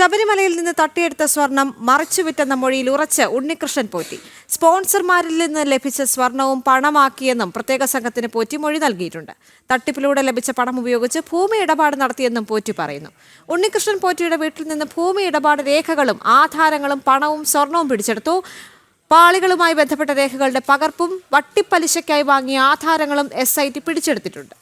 ശബരിമലയിൽ നിന്ന് തട്ടിയെടുത്ത സ്വർണം മറിച്ചുവിറ്റെന്ന മൊഴിയിൽ ഉറച്ച് ഉണ്ണികൃഷ്ണൻ പോറ്റി. സ്പോൺസർമാരിൽ നിന്ന് ലഭിച്ച സ്വർണവും പണമാക്കിയെന്നും പ്രത്യേക സംഘത്തിന് പോറ്റി മൊഴി നൽകിയിട്ടുണ്ട്. തട്ടിപ്പിലൂടെ ലഭിച്ച പണം ഉപയോഗിച്ച് ഭൂമി ഇടപാട് നടത്തിയെന്നും പോറ്റി പറയുന്നു. ഉണ്ണികൃഷ്ണൻ പോറ്റിയുടെ വീട്ടിൽ നിന്ന് ഭൂമി ഇടപാട് രേഖകളും ആധാരങ്ങളും പണവും സ്വർണവും പിടിച്ചെടുത്തു. പാളികളുമായി ബന്ധപ്പെട്ട രേഖകളുടെ പകർപ്പും വട്ടിപ്പലിശയ്ക്കായി വാങ്ങിയ ആധാരങ്ങളും എസ് പിടിച്ചെടുത്തിട്ടുണ്ട്.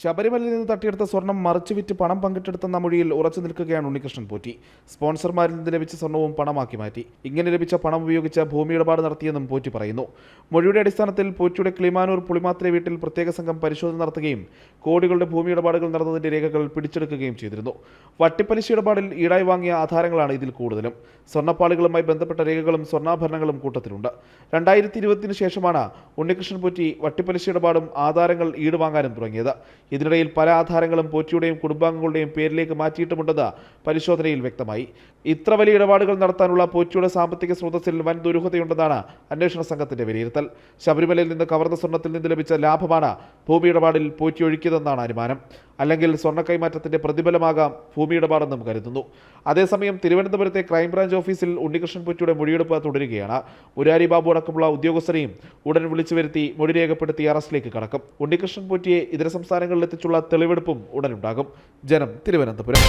ശബരിമലയിൽ നിന്ന് തട്ടിയെടുത്ത സ്വർണം മറിച്ചു വിറ്റ് പണം പങ്കിട്ടെടുത്തെന്ന മൊഴിയിൽ ഉറച്ചു നിൽക്കുകയാണ് ഉണ്ണികൃഷ്ണൻ പോറ്റി. സ്പോൺസർമാരിൽ നിന്ന് ലഭിച്ച സ്വർണവും പണമാക്കി മാറ്റി. ഇങ്ങനെ ലഭിച്ച പണം ഉപയോഗിച്ച് ഭൂമി ഇടപാട് നടത്തിയെന്നും പോറ്റി പറയുന്നു. മൊഴിയുടെ അടിസ്ഥാനത്തിൽ പോറ്റിയുടെ കിളിമാനൂർ പുളിമാത്രെ വീട്ടിൽ പ്രത്യേക സംഘം പരിശോധന നടത്തുകയും കോടികളുടെ ഭൂമി ഇടപാടുകൾ നടന്നതിന്റെ രേഖകൾ പിടിച്ചെടുക്കുകയും ചെയ്തിരുന്നു. വട്ടിപ്പലിശ ഇടപാടിൽ ഈടായി വാങ്ങിയ ആധാരങ്ങളാണ് ഇതിൽ കൂടുതലും. സ്വർണപ്പാളികളുമായി ബന്ധപ്പെട്ട രേഖകളും സ്വർണാഭരണങ്ങളും കൂട്ടത്തിലുണ്ട്. രണ്ടായിരത്തി ഇരുപത്തിന് ശേഷമാണ് ഉണ്ണികൃഷ്ണൻ പോറ്റി വട്ടിപ്പലിശ ഇടപാടും ആധാരങ്ങൾ ഈടുവാങ്ങാനും തുടങ്ങിയത്. ഇതിനിടയിൽ പല ആധാരങ്ങളും പോറ്റിയുടെയും കുടുംബാംഗങ്ങളുടെയും പേരിലേക്ക് മാറ്റിയിട്ടുമുണ്ടെന്ന് പരിശോധനയിൽ വ്യക്തമായി. ഇത്ര വലിയ ഇടപാടുകൾ നടത്താനുള്ള പോറ്റിയുടെ സാമ്പത്തിക സ്രോതസ്സിൽ വൻ ദുരൂഹതയുണ്ടെന്നാണ് അന്വേഷണ സംഘത്തിന്റെ വിലയിരുത്തൽ. ശബരിമലയിൽ നിന്ന് കവർന്ന സ്വർണത്തിൽ നിന്ന് ലഭിച്ച ലാഭമാണ് ഭൂമി ഇടപാടിൽ പോറ്റി ഒഴുക്കിയതെന്നാണ് അനുമാനം. അല്ലെങ്കിൽ സ്വർണ കൈമാറ്റത്തിന്റെ പ്രതിഫലമാകാം ഭൂമിയിടപാടെന്നും കരുതുന്നു. അതേസമയം തിരുവനന്തപുരത്തെ ക്രൈംബ്രാഞ്ച് ഓഫീസിൽ ഉണ്ണികൃഷ്ണൻ പുറ്റിയുടെ മൊഴിയെടുപ്പ് തുടരുകയാണ്. മുരാരി ബാബു അടക്കമുള്ള ഉദ്യോഗസ്ഥരെയും ഉടൻ വിളിച്ചു വരുത്തി മൊഴി രേഖപ്പെടുത്തി അറസ്റ്റിലേക്ക് കടക്കും. ഉണ്ണികൃഷ്ണൻ പുറ്റിയെ ഇതര സംസ്ഥാനങ്ങളിൽ എത്തിച്ചുള്ള തെളിവെടുപ്പും ഉടനുണ്ടാകും. ജനം തിരുവനന്തപുരം.